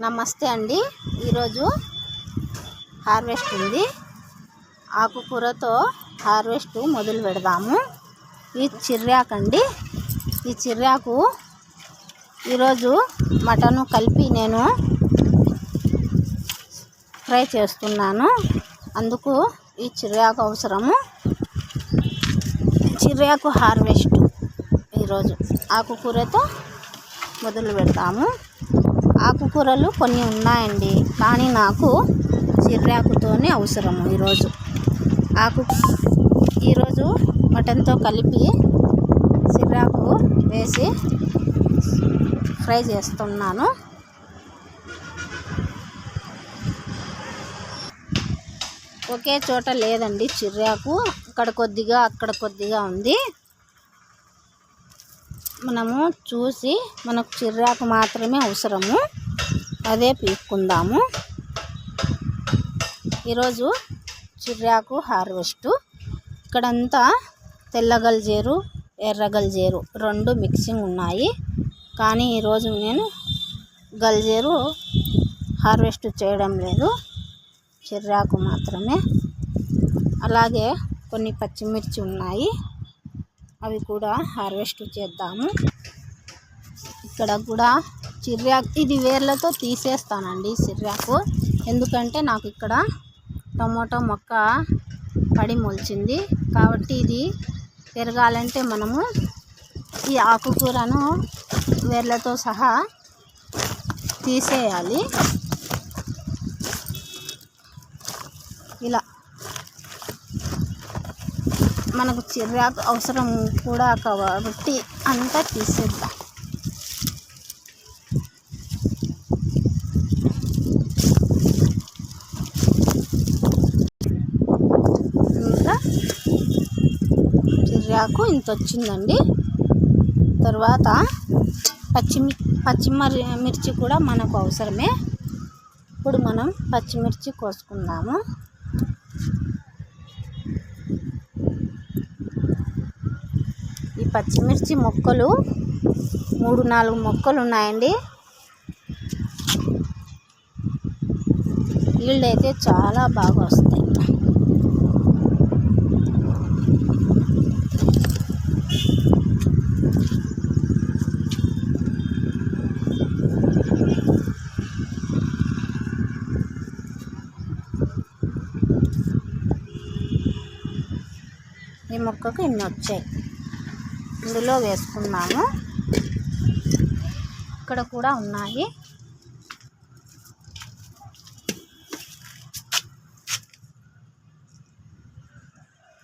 నమస్తే అండి. ఈరోజు హార్వెస్ట్ ఉంది. ఆకుకూరతో హార్వెస్ట్ మొదలు పెడదాము. ఈ చిర్రాకు అండి. ఈ చిర్రాకు ఈరోజు మటను కలిపి నేను ఫ్రై చేస్తున్నాను. అందుకు ఈ చిర్రాకు అవసరము. చిర్రాకు హార్వెస్ట్ ఈరోజు ఆకుకూరతో మొదలు పెడతాము. ఆకుకూరలు కొన్ని ఉన్నాయండి. కానీ నాకు చిర్రాకుతోనే అవసరము ఈరోజు. ఆకు ఈరోజు మటన్తో కలిపి చిర్రాకు వేసి ఫ్రై చేస్తున్నాను. ఒకే చోట లేదండి చిర్రాకు. ఇక్కడ కొద్దిగా అక్కడ కొద్దిగా ఉంది. మనము చూసి మనకు చిర్రాకు మాత్రమే అవసరము. అదే పీక్కుందాము. ఈరోజు చిర్రాకు హార్వెస్ట్. ఇక్కడంతా తెల్ల గల్జేరు ఎర్ర గల్జేరు రెండు మిక్సింగ్ ఉన్నాయి. కానీ ఈరోజు నేను గల్జేరు హార్వెస్ట్ చేయడం లేదు. చిర్రాకు మాత్రమే. అలాగే కొన్ని పచ్చిమిర్చి ఉన్నాయి. అవి కూడా హార్వెస్ట్ చేద్దాము. ఇక్కడ కూడా చిర్యాకు ఇది వేర్లతో తీసేస్తానండి చిర్యాకు. ఎందుకంటే నాకు ఇక్కడ టమోటో మొక్క పడి మొలిచింది. కాబట్టి ఇది పెరగాలంటే మనము ఈ ఆకుకూరను వేర్లతో సహా తీసేయాలి ఇలా మనకు చిరాకు అవసరం కూడా కాబట్టి అంతా తీసేద్దాం. ఇంకా చిర్రాకు ఇంత వచ్చిందండి. తర్వాత పచ్చిమి పచ్చిమిరి మిర్చి కూడా మనకు అవసరమే. ఇప్పుడు మనం పచ్చిమిర్చి కోసుకుందాము. పచ్చిమిర్చి మొక్కలు మూడు నాలుగు మొక్కలు ఉన్నాయండి ఈల్డ్ అయితే చాలా బాగా వస్తాయి. ఈ మొక్కకు ఇన్ని వచ్చాయి ఇందులో వేసుకున్నాము ఇక్కడ కూడా ఉన్నాయి.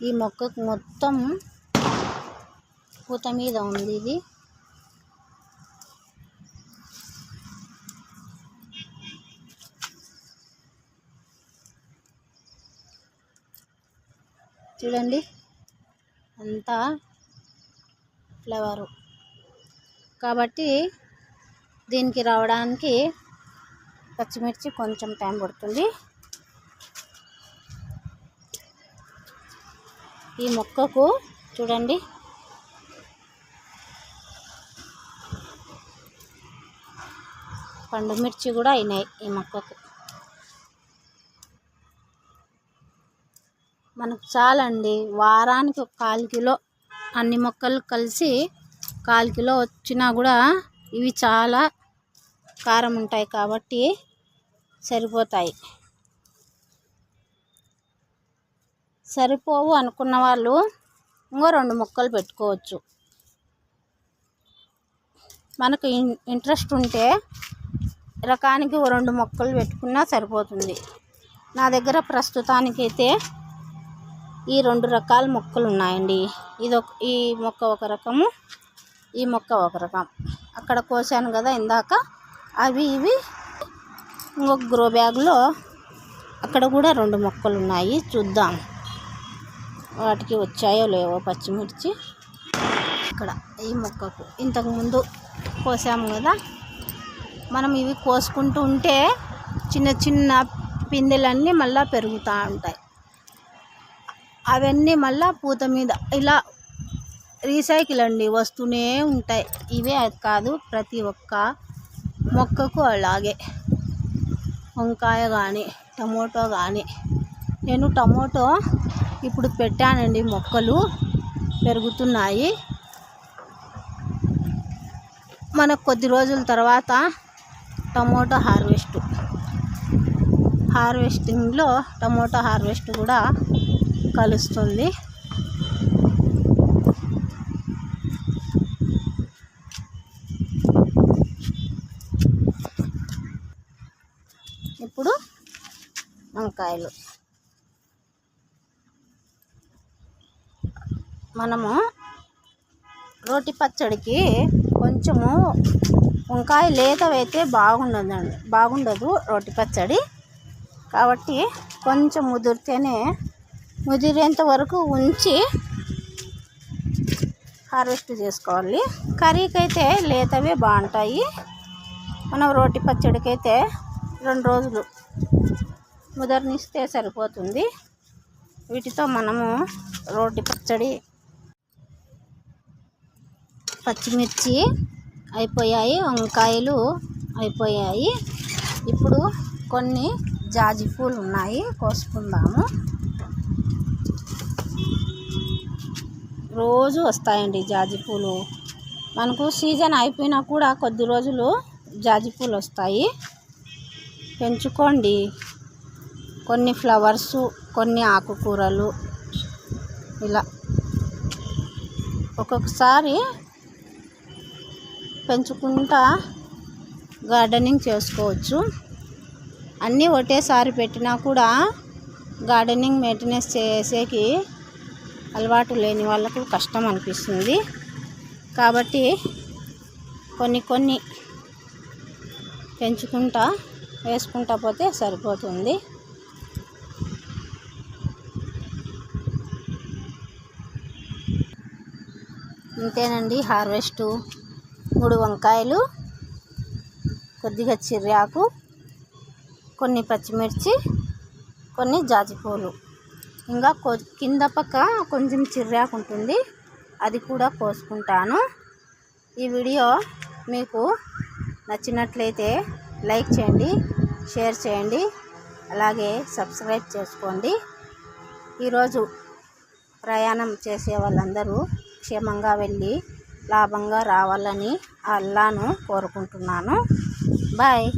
ఈ మొక్కకు మొత్తం పూత మీద ఉంది ఇది. చూడండి. అంతా ఫ్లవరు. కాబట్టి దీనికి రావడానికి పచ్చిమిర్చి కొంచెం టైం పడుతుంది. ఈ మొక్కకు చూడండి. పండు మిర్చి కూడా అయినాయి ఈ మొక్కకు. మనకు చాలండి. వారానికి ఒక కాలు కిలో అన్ని మొక్కలు కలిసి కాలు కిలో వచ్చినా కూడా ఇవి చాలా కారం ఉంటాయి కాబట్టి సరిపోతాయి. సరిపోవు అనుకున్న వాళ్ళు ఇంకో రెండు మొక్కలు పెట్టుకోవచ్చు. మనకు ఇంట్రెస్ట్ ఉంటే రకానికి ఓ రెండు మొక్కలు పెట్టుకున్నా సరిపోతుంది. నా దగ్గర ప్రస్తుతానికైతే ఈ రెండు రకాల మొక్కలు ఉన్నాయండి ఇది ఒక ఈ మొక్క ఒక రకము ఈ మొక్క ఒక రకం. అక్కడ కోసాను కదా ఇందాక. అవి ఇవి ఇంకొక గ్రో బ్యాగ్లో అక్కడ కూడా రెండు మొక్కలు ఉన్నాయి చూద్దాం. వాటికి వచ్చాయో లేవో పచ్చిమిర్చి. ఇక్కడ ఈ మొక్కకు ఇంతకుముందు కోసాము కదా. మనం ఇవి కోసుకుంటూ ఉంటే చిన్న చిన్న పిందెలన్నీ మళ్ళీ పెరుగుతూ ఉంటాయి. అవన్నీ మళ్ళీ పూత మీద ఇలా రీసైకిల్ అండి వస్తూనే ఉంటాయి. ఇవే కాదు ప్రతి ఒక్క మొక్కకు అలాగే. వంకాయ కానీ టమోటో కానీ నేను టమోటో ఇప్పుడు పెట్టానండి మొక్కలు పెరుగుతున్నాయి. మనకు కొద్ది రోజుల తర్వాత టమోటో హార్వెస్ట్. హార్వెస్టింగ్లో టమోటో హార్వెస్ట్ కూడా కలుస్తుంది. ఇప్పుడు వంకాయలు. మనము రోటి పచ్చడికి కొంచెము వంకాయ లేతవైతే బాగుండదండి బాగుండదు రోటి పచ్చడి. కాబట్టి కొంచెం ముదిరితేనే ముదిరేంత వరకు ఉంచి హార్వెస్ట్ చేసుకోవాలి. కర్రీకి అయితే లేతవే బాగుంటాయి. మనం రోటి పచ్చడికి అయితే రెండు రోజులు ముదర్నిస్తే సరిపోతుంది. వీటితో మనము రోటి పచ్చడి పచ్చిమిర్చి అయిపోయాయి వంకాయలు అయిపోయాయి. ఇప్పుడు కొన్ని జాజి పూలు ఉన్నాయి కోసుకుందాము. రోజు వస్తాయండి జాజి పూలు. మనకు సీజన్ అయిపోయినా కూడా కొద్ది రోజులు జాజి పూలు వస్తాయి. పెంచుకోండి. కొన్ని ఫ్లవర్స్ కొన్ని ఆకుకూరలు ఇలా ఒక్కొక్కసారి పెంచుకుంటా గార్డెనింగ్ చేసుకోవచ్చు. అన్నీ ఒకేసారి పెట్టినా కూడా గార్డెనింగ్ మెయింటెనెన్స్ చేసేకి అలవాటు లేని వాళ్ళకు కష్టం అనిపిస్తుంది. కాబట్టి కొన్ని కొన్ని పెంచుకుంటా వేసుకుంటా పోతే సరిపోతుంది. ఇంతేనండి హార్వెస్ట్. మూడు వంకాయలు కొద్దిగా చిర్యాకు కొన్ని పచ్చిమిర్చి కొన్ని జాజిపూలు ఇంకా కొ కింద పక్క కొంచెం చిర్రాకు ఉంటుంది. అది కూడా కోసుకుంటాను ఈ వీడియో మీకు నచ్చినట్లయితే లైక్ చేయండి షేర్ చేయండి అలాగే సబ్స్క్రైబ్ చేసుకోండి. ఈరోజు ప్రయాణం చేసే వాళ్ళందరూ క్షేమంగా వెళ్ళి లాభంగా రావాలని అల్లాను కోరుకుంటున్నాను. బాయ్.